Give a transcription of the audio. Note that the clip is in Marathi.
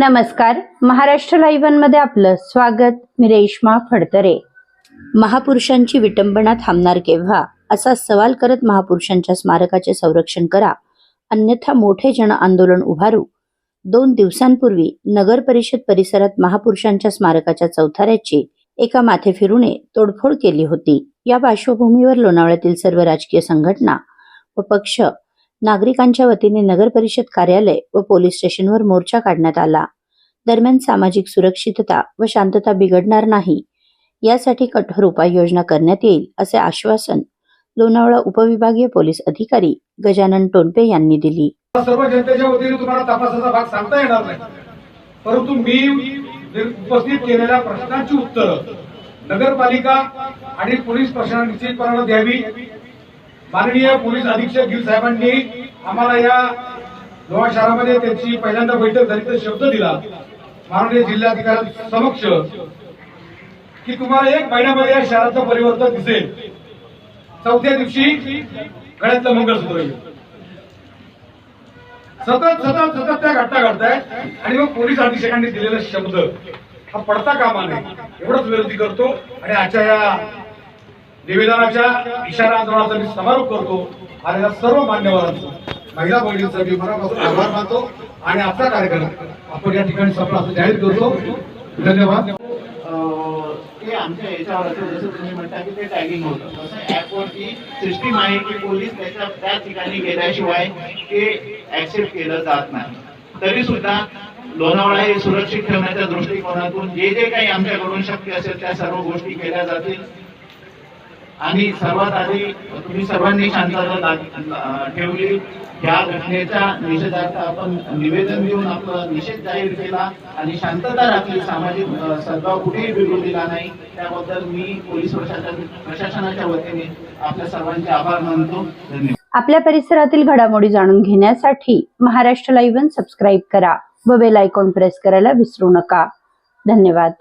नमस्कार. महाराष्ट्र लाईव्हमध्ये आपलं स्वागत. मी रेश्मा फडतरे. महापुरुषांची विटंबना थांबणार केव्हा? असा सवाल करत महापुरुषांच्या स्मारकाचे संरक्षण करा. अन्यथा मोठे जन आंदोलन उभारू. दोन दिवसांपूर्वी नगर परिषद परिसरात महापुरुषांच्या स्मारकाच्या चौथाऱ्याची एका माथे फिरूने तोडफोड केली होती. या पार्श्वभूमीवर लोणावळ्यातील सर्व राजकीय संघटना व पक्ष नागरिकांच्या वतीने नगर परिषद कार्यालय व पोलीस स्टेशनवर मोर्चा काढण्यात आला. दरम्यान सामाजिक सुरक्षितता व शांतता बिघडणार नाही यासाठी कठोर उपाययोजना करण्यात येईल असे आश्वासन लोणावळा उपविभागीय पोलीस अधिकारी गजानन टोनपे यांनी दिली. सर्व जनतेच्या वतीने तुम्हाला तपासाचा भाग सांगता येणार नाही. परंतु मी उपस्थित केलेल्या प्रश्नांची उत्तर नगरपालिका आणि पोलीस प्रशासनाने निश्चितपणानं द्यावी माननीय पोलीस अधीक्षक गिल साहेबांनी आम्हाला या लोहा शहरामध्ये त्यांची पहिल्यांदा बैठक झाली तर शब्द दिला. माननीय जिल्हाधिकारी समक्ष की तुम्हाला एक महिन्यामध्ये या शहराचं परिवर्तन दिसेल. चौथ्या दिवशी गळ्यातलं मंगळसूत्र येईल सतत सतत सतत त्या घटना घडतायत आणि मग पोलीस अधीक्षकांनी दिलेला शब्द. हा पडता कामा नये. एवढंच विरोधी करतो आणि आजच्या या निवेदनाच्या इशारा आंदोलनाचा मी समारोप करतो आलेल्या सर्व मान्यवरांचा महिला बहिणींचा मी मनापासून आभार मानतो आणि आपला कार्यक्रम आपण या ठिकाणी संपला असं जाहीर करतो. धन्यवाद. ते आमच्या याच्यावर असं जसं तुम्ही म्हणता की ते टॅगिंग होतं. तसं ऍपवरती सिस्टीम आहे की पोलीस त्याच्या त्या ठिकाणी गेल्याशिवाय ते ऍक्सेप्ट केलं जात नाही. तरी सुद्धा लोणावळा हे सुरक्षित ठेवण्याच्या दृष्टिकोनातून जे जे काही आमच्याकडून शक्य असेल त्या सर्व गोष्टी केल्या जातील. आणि सर्वात आधी तुम्ही सर्वांनी शांतता ठेवली. या घटनेच्या निषेधार्थ आपण निवेदन देऊन आपला निषेध जाहीर केला आणि शांतता राखली. सामाजिक सद्भाव कुठेही बिघडू दिला नाही. त्याबद्दल मी पोलीस प्रशासन प्रशासनाच्या वतीने आपल्या सर्वांचे आभार मानतो. धन्यवाद. आपल्या परिसरातील घडामोडी जाणून घेण्यासाठी महाराष्ट्र लाईव्ह सबस्क्राईब करा व बेल आयकॉन प्रेस करायला विसरू नका. धन्यवाद.